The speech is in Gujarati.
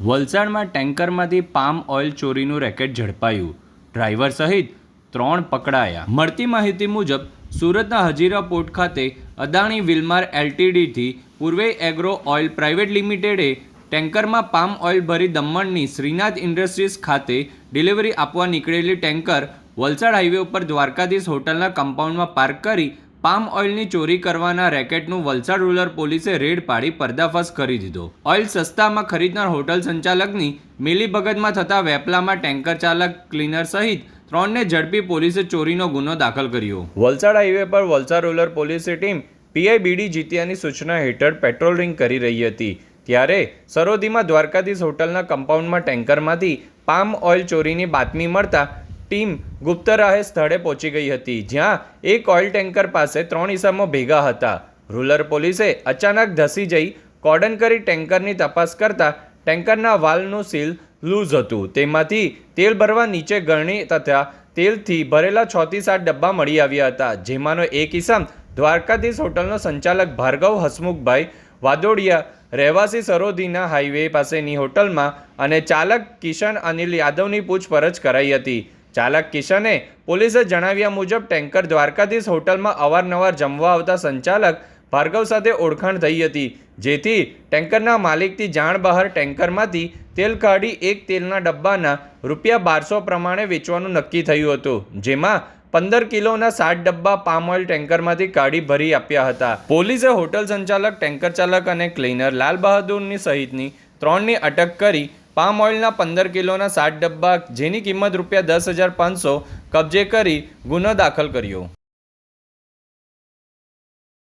વલસાડમાં ટેન્કરમાંથી પામ ઓઇલ ચોરીનું રેકેટ ઝડપાયું. ડ્રાઈવર સહિત ત્રણ પકડાયા. મળતી માહિતી મુજબ, સુરતના હજીરા પોર્ટ ખાતે અદાણી વિલમાર એલટીડીથી પૂર્વે એગ્રો ઓઇલ પ્રાઇવેટ લિમિટેડે ટેન્કરમાં પામ ઓઇલ ભરી દમણની શ્રીનાથ ઇન્ડસ્ટ્રીઝ ખાતે ડિલિવરી આપવા નીકળેલી ટેન્કર વલસાડ હાઈવે ઉપર દ્વારકાધીશ હોટલના કમ્પાઉન્ડમાં પાર્ક કરી પામ ઓઇલની ચોરી કરવાના રેકેટનું વલસાડ રૂરલ પોલીસે રેડ પાડી પર્દાફાશ કરી દીધો. ઓઇલ સસ્તામાં ખરીદનાર હોટલ સંચાલકની મિલીભગતમાં થતા વેપલામાં ટેન્કર ચાલક, ક્લીનર સહિત ત્રણને ઝડપી પોલીસે ચોરીનો ગુનો દાખલ કર્યો. વલસાડ હાઈવે પર વલસાડ રૂરલ પોલીસની ટીમ પીઆઈબીડી જીતિયાની સૂચના હેઠળ પેટ્રોલિંગ કરી રહી હતી. ત્યારે સરોદીમાં દ્વારકાધીશ હોટલના કમ્પાઉન્ડમાં ટેન્કરમાંથી પામ ઓઇલ ચોરીની બાતમી મળતા ટીમ ગુપ્ત રાહે સ્થળે પહોંચી ગઈ હતી, જ્યાં એક ઓઇલ ટેન્કર પાસે ત્રણ ઇસમો ભેગા હતા. રૂરલ પોલીસે અચાનક ધસી જઈ કોર્ડન કરી ટેન્કરની તપાસ કરતા ટેન્કરના વાલનું સીલ લૂઝ હતું. તેમાંથી તેલ ભરવા નીચે ગરણી તથા તેલથી ભરેલા છ થી સાત ડબ્બા મળી આવ્યા હતા, જેમાંનો એક ઇસમ દ્વારકાધીશ હોટલનો સંચાલક ભાર્ગવ હસમુખભાઈ વાદોડિયા રહેવાસી સરોદીના હાઈવે પાસેની હોટલમાં અને ચાલક કિશન અનિલ યાદવની પૂછપરછ કરાઈ હતી. ચાલક કિશને પોલીસે જણાવ્યા મુજબ ટેન્કર દ્વારકાધીશ હોટલમાં અવારનવાર જમવા આવતા સંચાલક ભાર્ગવ સાથે ઓળખાણ થઈ હતી, જેથી ટેન્કરના માલિકથી જાણ બહાર ટેન્કરમાંથી તેલ કાઢી એક તેલના ડબ્બાના રૂપિયા બારસો પ્રમાણે વેચવાનું નક્કી થયું હતું, જેમાં પંદર કિલોના સાત ડબ્બા પામ ઓઇલ ટેન્કરમાંથી કાઢી ભરી આપ્યા હતા. પોલીસે હોટલ સંચાલક, ટેન્કર ચાલક અને ક્લીનર લાલ બહાદુરની સહિતની ત્રણની અટક કરી પામ ઓઇલના પંદર કિલોના સાત ડબ્બા, જેની કિંમત રૂપિયા દસ હજાર પાંચસો કબજે કરી ગુનો દાખલ કર્યો.